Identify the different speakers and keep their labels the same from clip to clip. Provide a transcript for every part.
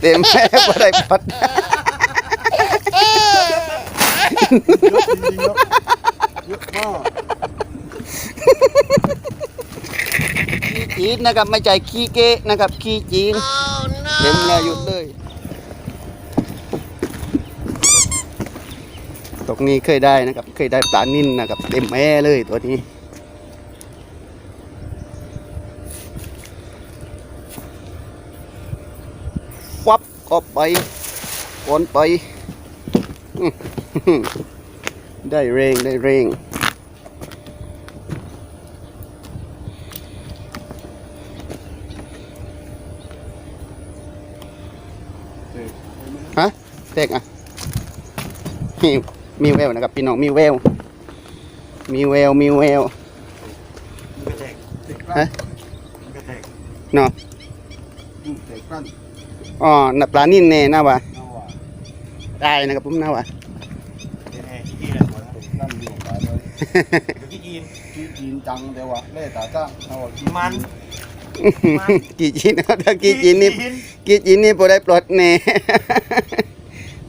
Speaker 1: เต็มแม่บ่ได้พอด
Speaker 2: เยอะจริงๆครับเยอะมาก
Speaker 1: ขี้จีนนะครับไม่ใช่ขี้เกะนะครับขี้จีนเต็มเลยหยุดเลยตรงนี้เคยได้นะครับ เคยได้ปลานิ่นนะครับ เต็มแม่เลยตัวนี้ ฟับก็ไปกอนไปอื้อหือได้เร่งได้เร่งฮะเด็กอะมีมีแววนะครับพี่น้องมีแวว มีแววมีแวว
Speaker 2: กระแทกเตะกลั้
Speaker 1: ฮะ
Speaker 2: นกระแทก
Speaker 1: เนาะ
Speaker 2: อืมเตะกลั้น
Speaker 1: อ๋อนับปลานิ่นแน่นะวะ
Speaker 2: เอาวะ
Speaker 1: ได้นะครับผมนะวะ
Speaker 2: แน่ๆขี้แหละหมดแล้วเตะกลั้นอยู่ไปเลยขี้จีนขี้จีนจังเดี๋ยวว่ะเล่ตาจ้างเอาวะมัน
Speaker 1: กี่จีนนะถ้ากี่จีนนี่กี่จีนนี่พอได้ปลดแน่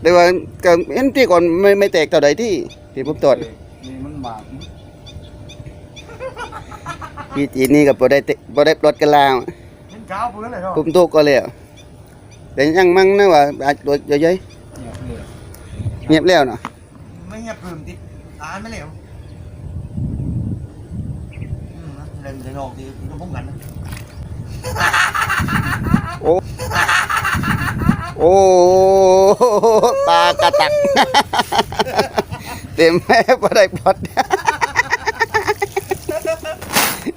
Speaker 1: แต่ว่าก็เห็นที่ก่อนไม่ไม่แตกต่อใดที่ที่ผมตรวจ
Speaker 2: มันหมาก
Speaker 1: กี่จีนนี่ก็พอได้พอได้ปลดกันแล้ว
Speaker 2: เห็นเช้าพื้นเลยอ
Speaker 1: ผมตุกก็ แล้วแต่ยังมั่งนะว่าอาจตัวเยอะ
Speaker 2: เงียบเลย
Speaker 1: ๆเงียบแล้วเนาะ
Speaker 2: ไม่เงียบปลื้มติดอ่านไม่เหลวอืมนะเล่นจะงอกดีก็พุ่งกันนะ
Speaker 1: โอ้โอ้ปลากระตัก เต็มแม่พอได้พอด
Speaker 2: เยอะ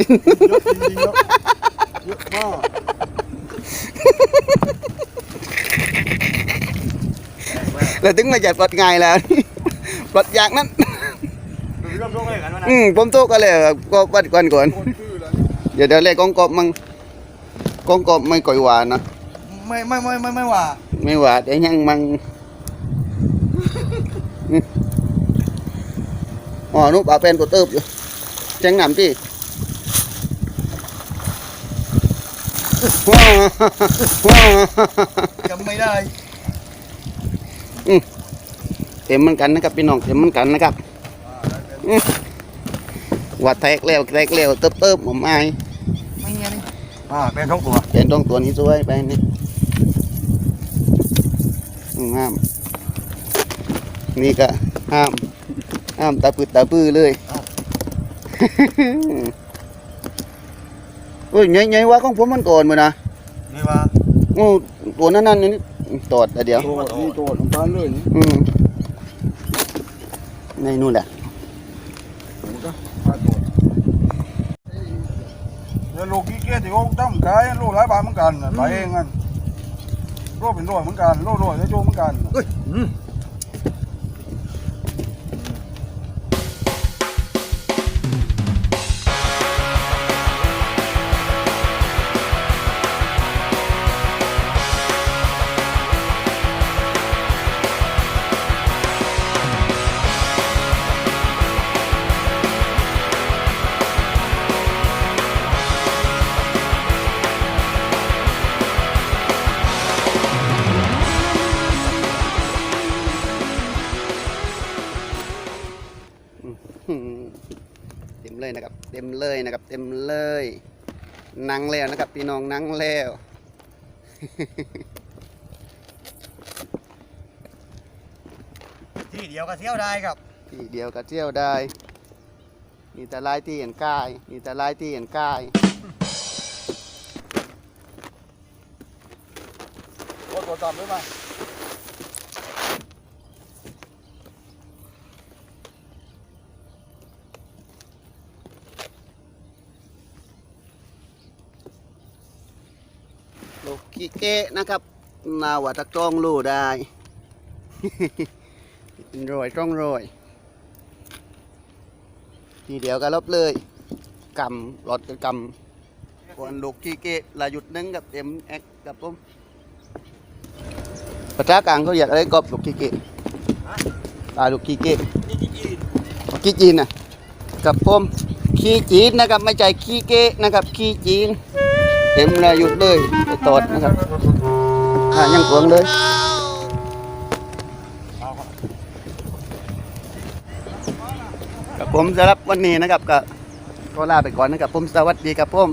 Speaker 2: จริงๆครับเยอะมาก
Speaker 1: แล้วถึงมาจัดปลดง่ายแล้วปลดอย่างนั้น
Speaker 2: ดูเริ่มต้นเลยกันวะนะ
Speaker 1: อืมผมโตก็เลยก็ปัดก่อนก่อน
Speaker 2: คนชื่อแล้ว
Speaker 1: เดี๋ยวเดี๋ยวเล่กองกบมังกองกบไม่ก่อยหวานนะ
Speaker 2: ไม่ไม่ไม่ไม่ไม่ว่า
Speaker 1: ไม่หวานแต่ยังมังอืมอ๋อนุปลาเป็นตัวเติบอยู่แจ้งหนำที่ว้าวว้าว
Speaker 2: จำไม่ได้
Speaker 1: เต็มเหมือนกันนะครับพี่น้องเต็มเหมือนกันนะครับอื้อว่าแทกแล้วแทกแล้วเติบเติบผมอาย
Speaker 2: ไม่เงี้ยนี่อ่าเป็นท้องตัว
Speaker 1: เป็นต้องตัวนี้สวยไปนี่อืมห้ามนี่ก็ห้ามห้ามตาปืดตาปื้อเลยเฮ้ยใหญ่ๆว่าของผมมันก่อนมือนะ
Speaker 2: นี่ว่า
Speaker 1: โอ้ตัวนั้นนั่นนี่ ตอดแต่เดียว
Speaker 2: ตัวนี่ตัวลงไปเลยนี่
Speaker 1: อืมในนู่นแหละ
Speaker 2: ตัวก็มาตัวแล้วลูกกี้เกียร์ที่เขาตั้มขายลูกหลายบาทเหมือนกันน่ะขายเองกันโลเป็นร้อยเหมือนกันโลร้อยแล้วโจเหมือนกันเฮ้ย
Speaker 1: เต็มเลยนะครับ เต็มเลยนะครับ เต็มเลยนังแล้วนะครับพี่น้องนังแล้ว
Speaker 2: ที่เดียวก็เที่ยวได้ครับ
Speaker 1: ที่เดียวก็เที่ยวได้มีแต่ลายที่เห็นกายมีแต่ลายที่เห็นกาย
Speaker 2: โอ้ตัวต่ำด้วยมั้ย
Speaker 1: ขี้เกะนะครับนาวัตะกล้องรูได้เป็นรอยกล้องรอยทีเดียวก็ลบเลยกำรถก็กำส่วนลูกขี้เกะลาหยุดนึงกับเอ็มเอ็กกับผมประชากลางเขาอยากอะไรกบลูกขี้เกะตาลูกขี้เกะ
Speaker 2: นี่จีน
Speaker 1: ขี้จีนนะกับผมขี้จีนนะครับไม่ใช่ขี้เกะนะครับขี้จีน ต็มเลยหยุดเลยไปตอดนะครับอ่ายังขวงเลยกับผมสำหรับวันนี้นะครับก็ก็ลาไปก่อนนะครับผมสวัสดีครับผม